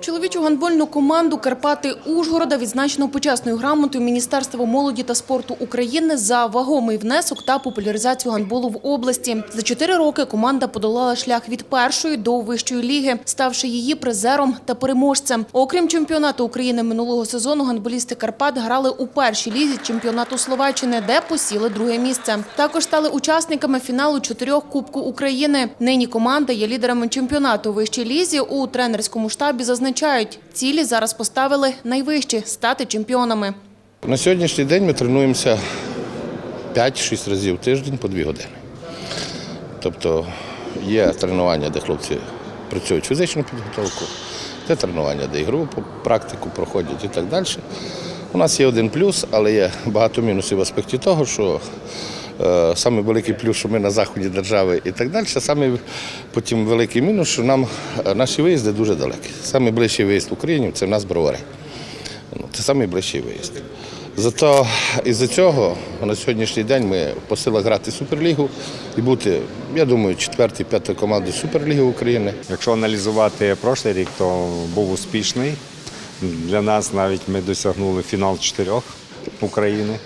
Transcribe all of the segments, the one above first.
Чоловічу гандбольну команду Карпати Ужгорода відзначено почесною грамотою Міністерства молоді та спорту України за вагомий внесок та популяризацію гандболу в області. За чотири роки команда подолала шлях від першої до вищої ліги, ставши її призером та переможцем. Окрім чемпіонату України минулого сезону, гандболісти Карпат грали у першій лізі чемпіонату Словаччини, де посіли друге місце. Також стали учасниками фіналу чотирьох Кубку України. Нині команда є лідерами чемпіонату вищій лізі. У тренерському штабі зазначають, цілі зараз поставили найвищі – стати чемпіонами. На сьогоднішній день ми тренуємося 5-6 разів в тиждень по 2 години. Тобто є тренування, де хлопці працюють фізичну підготовку, є тренування, де ігру практику проходять і так далі. У нас є один плюс, але є багато мінусів в аспекті того, що саме великий плюс, що ми на заході держави і так далі. Саме потім великий мінус, що нам е, наші виїзди дуже далекі. Саме ближчий виїзд в Україні це в нас бровари. Ну, Це найближчий виїзд. Зато із-за цього на сьогоднішній день ми по силах грати Суперлігу і бути, я думаю, четвертою, п'ятою командою Суперліги України. Якщо аналізувати прошлий рік, то був успішний. Для нас навіть ми досягнули фінал чотирьох України,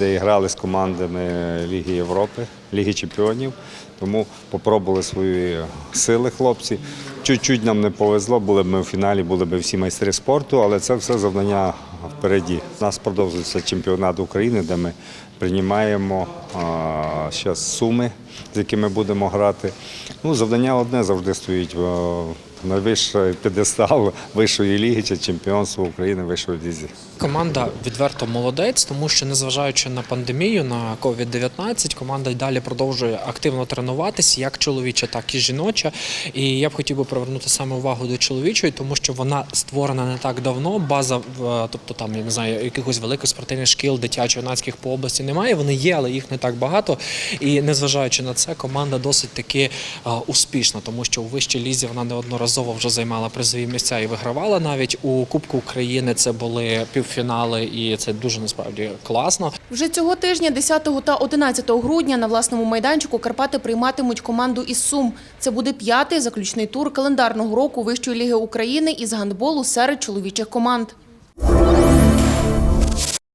де грали з командами Ліги Європи, Ліги Чемпіонів. Тому попробували свої сили хлопці. Чуть-чуть нам не повезло, були б ми в фіналі, були б всі майстри спорту, але це все завдання впереді. У нас продовжується чемпіонат України, де ми приймаємо зараз суми, з якими будемо грати. Ну, завдання одне завжди стоїть. Е, Найвищий п'єдестал вищої ліги чи чемпіонства України вищої лізі. Команда відверто молодець, тому що незважаючи на пандемію, на COVID-19, команда й далі продовжує активно тренуватися, як чоловіча, так і жіноча. І я б хотів би привернути саме увагу до чоловічої, тому що вона створена не так давно. База, тобто там я не знаю, якихось великих спортивних шкіл, дитячо-юнацьких по області немає. Вони є, але їх не так багато. І незважаючи на це, команда досить таки успішна, тому що у вищій лізі вона неодноразово вже займала призові місця і вигравала навіть у Кубку України. Це були півфінали, і це дуже насправді класно. Вже цього тижня, 10 та 11 грудня, на власному майданчику Карпати прийматимуть команду із Сум. Це буде п'ятий заключний тур календарного року Вищої ліги України із гандболу серед чоловічих команд.